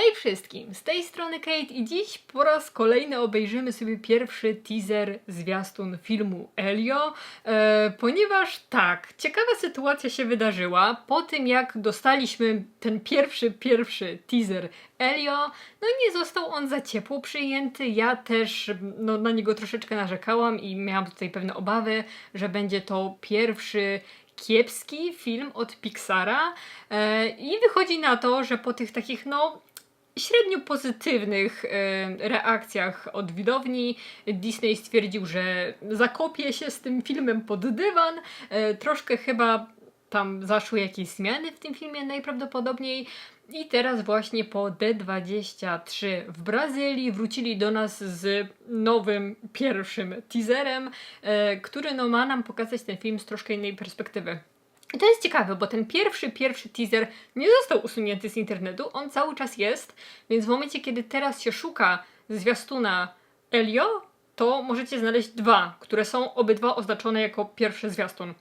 Hej wszystkim, z tej strony Kate i dziś po raz kolejny obejrzymy sobie pierwszy teaser zwiastun filmu Elio, e, ponieważ tak, ciekawa sytuacja się wydarzyła po tym jak dostaliśmy ten pierwszy, pierwszy teaser Elio, no nie został on za ciepło przyjęty, ja też no, na niego troszeczkę narzekałam i miałam tutaj pewne obawy, że będzie to pierwszy kiepski film od Pixara e, i wychodzi na to, że po tych takich no średnio pozytywnych e, reakcjach od widowni Disney stwierdził, że zakopie się z tym filmem pod dywan. E, troszkę chyba tam zaszły jakieś zmiany w tym filmie najprawdopodobniej. I teraz właśnie po D23 w Brazylii wrócili do nas z nowym pierwszym teaserem, e, który no ma nam pokazać ten film z troszkę innej perspektywy. I to jest ciekawe, bo ten pierwszy, pierwszy teaser nie został usunięty z internetu, on cały czas jest, więc w momencie, kiedy teraz się szuka zwiastuna Elio, to możecie znaleźć dwa, które są obydwa oznaczone jako pierwszy zwiastun.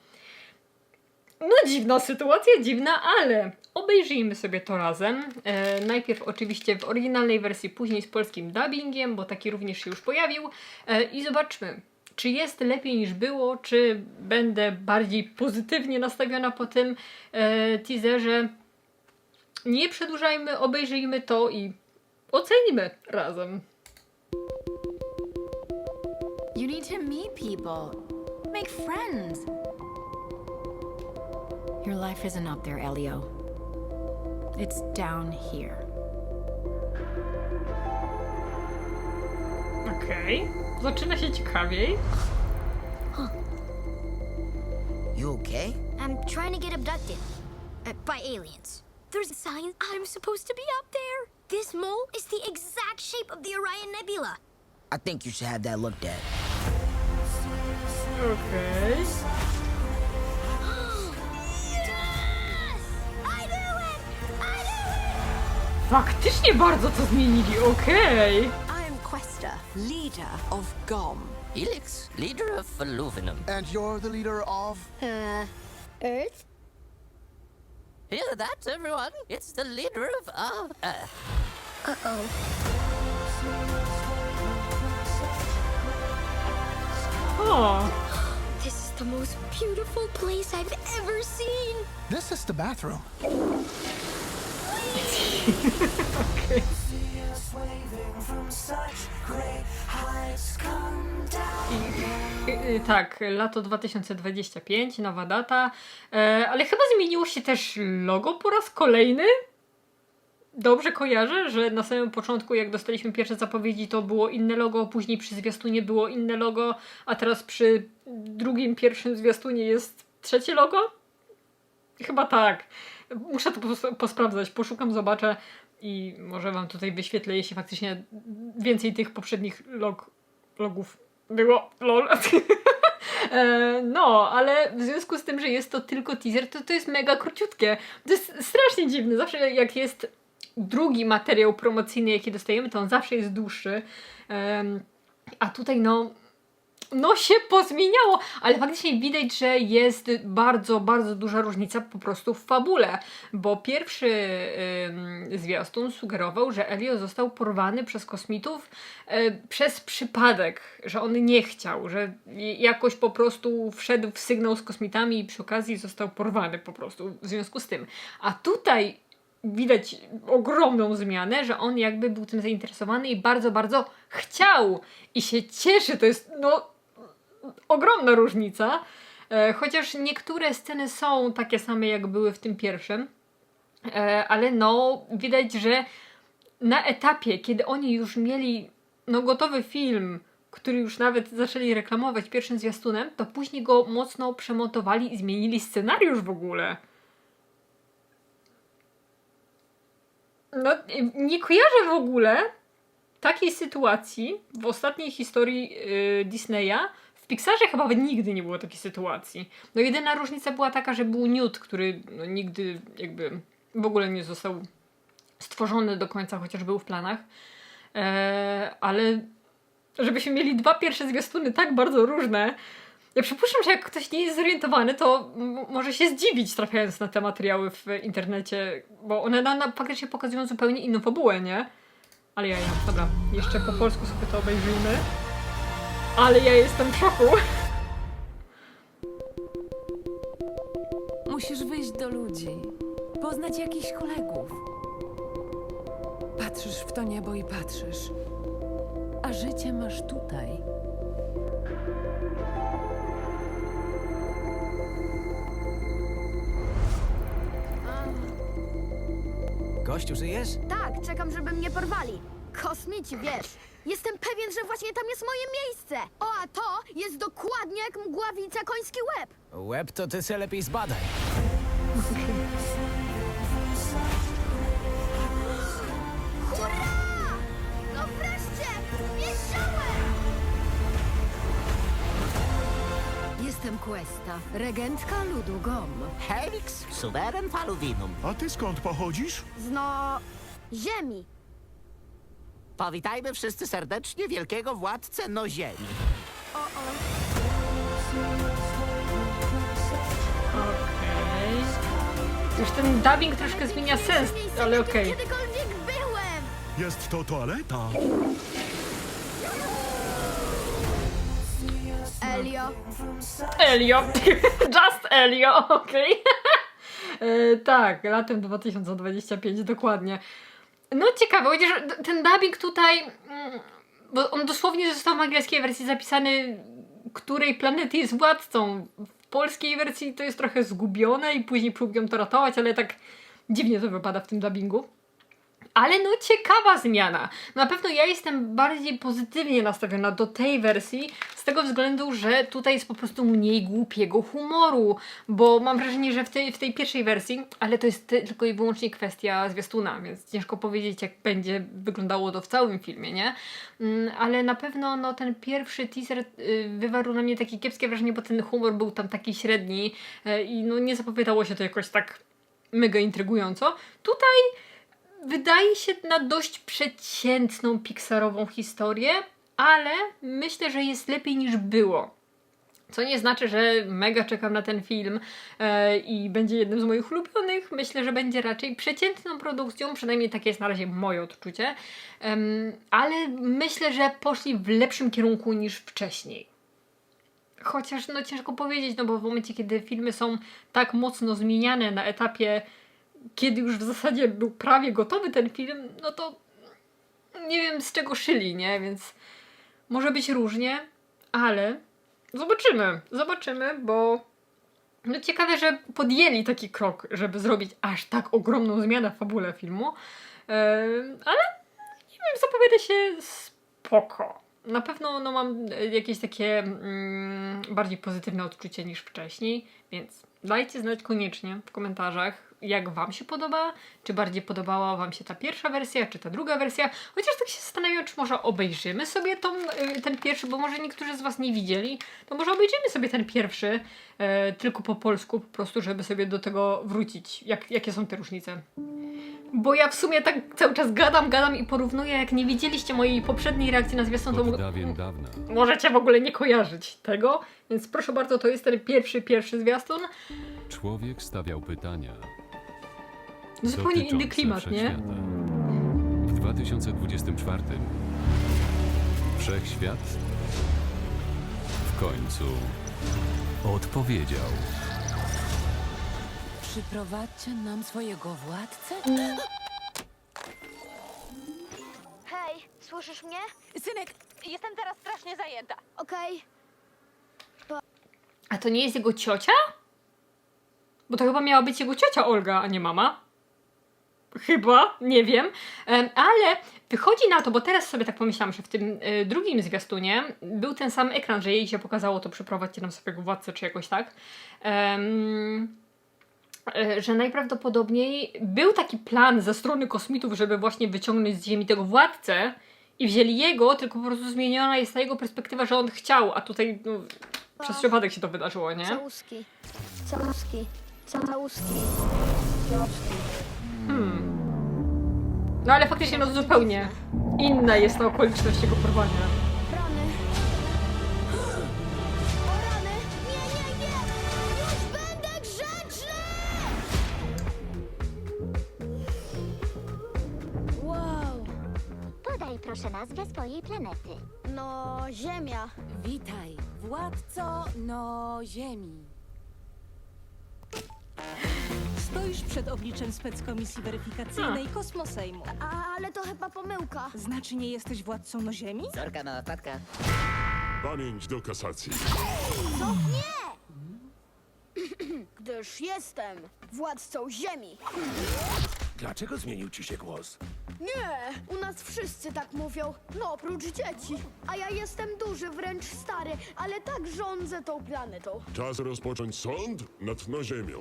No dziwna sytuacja, dziwna, ale obejrzyjmy sobie to razem. E, najpierw oczywiście w oryginalnej wersji, później z polskim dubbingiem, bo taki również się już pojawił. E, I zobaczmy, czy jest lepiej niż było, czy będę bardziej pozytywnie nastawiona po tym e, teaserze. Nie przedłużajmy, obejrzyjmy to i ocenimy razem. You need to meet people, make friends. Your life isn't up there, Elio. It's down here. Okej, zaczyna się ciekawiej. You okay? I'm trying to get abducted uh, by aliens. There's a sign I'm supposed to be up there. This mole is the exact shape of the Orion Nebula. I think you should have that looked at. Okej. Yes! I knew it! I knew it! Faktycznie bardzo to zmienili, okej. Questa, leader of GOM. Helix, leader of aluminum. And you're the leader of? Uh, Earth? Hear that, everyone? It's the leader of uh, Earth. Uh-oh. O, This is the most beautiful place I've ever seen. This is the bathroom. Y, Tak, lato 2025, nowa data, e, ale chyba zmieniło się też logo po raz kolejny. Dobrze kojarzę, że na samym początku, jak dostaliśmy pierwsze zapowiedzi, to było inne logo, później przy zwiastunie było inne logo, a teraz przy drugim, pierwszym zwiastunie jest trzecie logo? Chyba tak. Muszę to pos- posprawdzać, poszukam, zobaczę i może wam tutaj wyświetlę, jeśli faktycznie więcej tych poprzednich log, logów było. Lol. E, No, ale w związku z tym, że jest to tylko teaser, to to jest mega króciutkie. To jest strasznie dziwne. Zawsze jak jest drugi materiał promocyjny, jaki dostajemy, to on zawsze jest dłuższy. A tutaj no, no się pozmieniało, ale faktycznie widać, że jest bardzo, bardzo duża różnica po prostu w fabule, bo pierwszy ym, zwiastun sugerował, że Elio został porwany przez kosmitów e, przez przypadek, że on nie chciał, że jakoś po prostu wszedł w sygnał z kosmitami i przy okazji został porwany po prostu w związku z tym. A tutaj widać ogromną zmianę, że on jakby był tym zainteresowany i bardzo, bardzo chciał i się cieszy. To jest no ogromna różnica. E, chociaż niektóre sceny są takie same, jak były w tym pierwszym, e, ale no widać, że na etapie, kiedy oni już mieli no gotowy film, który już nawet zaczęli reklamować pierwszym zwiastunem, to później go mocno przemontowali i zmienili scenariusz w ogóle. No, nie kojarzę w ogóle takiej sytuacji w ostatniej historii yy, Disneya. Pixarze chyba nigdy nie było takiej sytuacji. No jedyna różnica była taka, że był Newt, który no, nigdy jakby w ogóle nie został stworzony do końca, chociaż był w planach. E, ale żebyśmy mieli dwa pierwsze zwiastuny tak bardzo różne, Ja przypuszczam, że jak ktoś nie jest zorientowany, to może się zdziwić trafiając na te materiały w internecie, bo one na, na faktycznie pokazują zupełnie inną fabułę, nie? Ale ja, ja, dobra, jeszcze po polsku sobie to obejrzyjmy. Ale ja jestem w szoku. Musisz wyjść do ludzi, poznać jakichś kolegów. Patrzysz w to niebo i patrzysz. A życie masz tutaj. Gościu, żyjesz? Tak, czekam, żeby mnie porwali. Kosmici, wiesz. Jestem pewien, że właśnie tam jest moje miejsce. O, a to jest dokładnie jak mgławica koński łeb. Łeb to ty se lepiej zbadaj. Hurra! No wreszcie! Wiedziałem! Jestem Questa, regentka ludu Gom. Helix suweren faluvinum. A ty skąd pochodzisz? Z no... ziemi. Powitajmy wszyscy serdecznie wielkiego władcę no ziemi. Okej. Już ten dubbing troszkę zmienia sens, ale okej. kiedykolwiek byłem. Jest to toaleta. Elio, Elio. Just Elio, okej. E, tak, latem 2025, dokładnie. No ciekawe, chociaż ten dubbing tutaj, mm, bo on dosłownie został w angielskiej wersji zapisany, której planety jest władcą. W polskiej wersji to jest trochę zgubione i później próbują to ratować, ale tak dziwnie to wypada w tym dubbingu. Ale no ciekawa zmiana. Na pewno ja jestem bardziej pozytywnie nastawiona do tej wersji z tego względu, że tutaj jest po prostu mniej głupiego humoru, bo mam wrażenie, że w tej, w tej pierwszej wersji, ale to jest ty- tylko i wyłącznie kwestia zwiastuna, więc ciężko powiedzieć jak będzie wyglądało to w całym filmie, nie? Mm, Ale na pewno no, ten pierwszy teaser y, wywarł na mnie takie kiepskie wrażenie, bo ten humor był tam taki średni y, i no nie zapowiadało się to jakoś tak mega intrygująco. Tutaj wydaje się na dość przeciętną Pixarową historię, ale myślę, że jest lepiej niż było. Co nie znaczy, że mega czekam na ten film e, i będzie jednym z moich ulubionych. Myślę, że będzie raczej przeciętną produkcją, przynajmniej takie jest na razie moje odczucie. Ale myślę, że poszli w lepszym kierunku niż wcześniej. Chociaż no ciężko powiedzieć, no bo w momencie, kiedy filmy są tak mocno zmieniane na etapie kiedy już w zasadzie był prawie gotowy ten film, no to nie wiem z czego szyli, nie? Więc może być różnie, ale zobaczymy, zobaczymy, bo no ciekawe, że podjęli taki krok, żeby zrobić aż tak ogromną zmianę w fabule filmu, Em, ale nie wiem, zapowiada się spoko. Na pewno no, mam jakieś takie mm, bardziej pozytywne odczucie niż wcześniej, więc dajcie znać koniecznie w komentarzach, jak Wam się podoba, czy bardziej podobała Wam się ta pierwsza wersja, czy ta druga wersja. Chociaż tak się zastanawiam, czy może obejrzymy sobie tą, y, ten pierwszy, bo może niektórzy z Was nie widzieli, to może obejrzymy sobie ten pierwszy, e, tylko po polsku, po prostu, żeby sobie do tego wrócić, jak, jakie są te różnice. Bo ja w sumie tak cały czas gadam, gadam i porównuję, jak nie widzieliście mojej poprzedniej reakcji na zwiastun, to Od dawien dawna. możecie w ogóle nie kojarzyć tego, więc proszę bardzo, to jest ten pierwszy, pierwszy zwiastun. Człowiek stawiał pytania. Zupełnie inny dotyczące klimat, nie? wszechświata. W 2024 wszechświat w końcu odpowiedział. Przyprowadźcie nam swojego władcę? hej, słyszysz mnie? Synek, jestem teraz strasznie zajęta. Okej. A to nie jest jego ciocia? Bo to chyba miała być jego ciocia Olga, a nie mama. Chyba, nie wiem. Em, Ale wychodzi na to, bo teraz sobie tak pomyślałam, że w tym y, drugim zwiastunie był ten sam ekran, że jej się pokazało to przeprowadźcie nam swojego władcę, czy jakoś tak. Em, e, że najprawdopodobniej był taki plan ze strony kosmitów, żeby właśnie wyciągnąć z Ziemi tego władcę i wzięli jego, tylko po prostu zmieniona jest ta jego perspektywa, że on chciał, a tutaj no, przez przypadek się to wydarzyło, nie? Całuski. Całuski. Całuski. No ale faktycznie no zupełnie inna jest ta okoliczność jego porwania. Proszę nazwę swojej planety. No, Ziemia. Witaj, władco no ziemi. Stoisz przed obliczem speckomisji weryfikacyjnej Kosmosejmu. A, ale to chyba pomyłka. Znaczy nie jesteś władcą no ziemi? Zorka na notatka. Pamięć do kasacji. Gdyż jestem władcą Ziemi. Dlaczego zmienił ci się głos? Nie, u nas wszyscy tak mówią, no oprócz dzieci. A ja jestem duży, wręcz stary, ale tak rządzę tą planetą. Czas rozpocząć sąd nad Noziemią.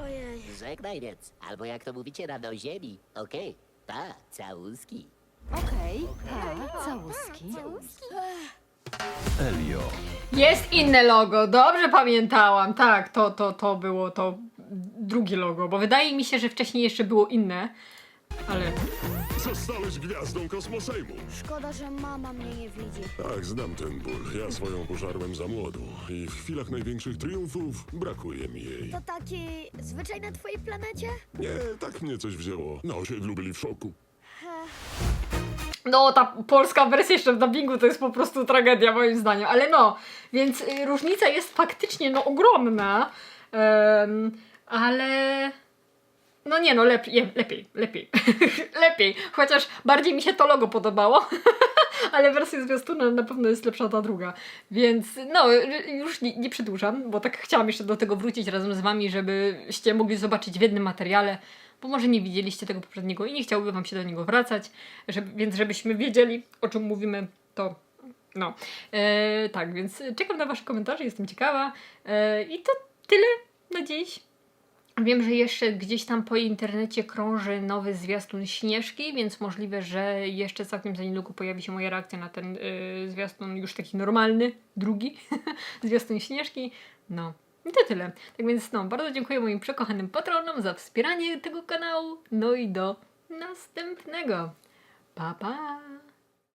Ojej. Żegnaj więc. Albo jak to mówicie na do ziemi. Okej. Pa, całuski. Okej, pa, całuski. Elio. Jest inne logo, dobrze pamiętałam. Tak, to, to, to było to drugie logo, bo wydaje mi się, że wcześniej jeszcze było inne, ale Zostałeś gwiazdą kosmosejmu. Szkoda, że mama mnie nie widzi. Tak, znam ten ból. Ja swoją pożarłem za młodu. I w chwilach największych triumfów brakuje mi jej. To taki zwyczaj na twojej planecie? Nie, tak mnie coś wzięło. Na osiedlu byli w szoku. No, ta polska wersja jeszcze w dubbingu to jest po prostu tragedia moim zdaniem, ale no, więc y, różnica jest faktycznie no ogromna, em, ale no nie no, lepiej, nie, lepiej, lepiej, lepiej, chociaż bardziej mi się to logo podobało, ale wersja zwiastuna na pewno jest lepsza ta druga, więc no, już nie, nie przedłużam, bo tak chciałam jeszcze do tego wrócić razem z wami, żebyście mogli zobaczyć w jednym materiale, bo może nie widzieliście tego poprzedniego i nie chciałby wam się do niego wracać, żeby, więc żebyśmy wiedzieli, o czym mówimy, to no. E, tak, więc czekam na wasze komentarze, jestem ciekawa. E, I to tyle na dziś. Wiem, że jeszcze gdzieś tam po internecie krąży nowy zwiastun Śnieżki, więc możliwe, że jeszcze całkiem za niedługo pojawi się moja reakcja na ten y, zwiastun już taki normalny, drugi zwiastun Śnieżki. No. I to tyle. Tak więc no, bardzo dziękuję moim przekochanym patronom za wspieranie tego kanału. No i do następnego. Pa, pa!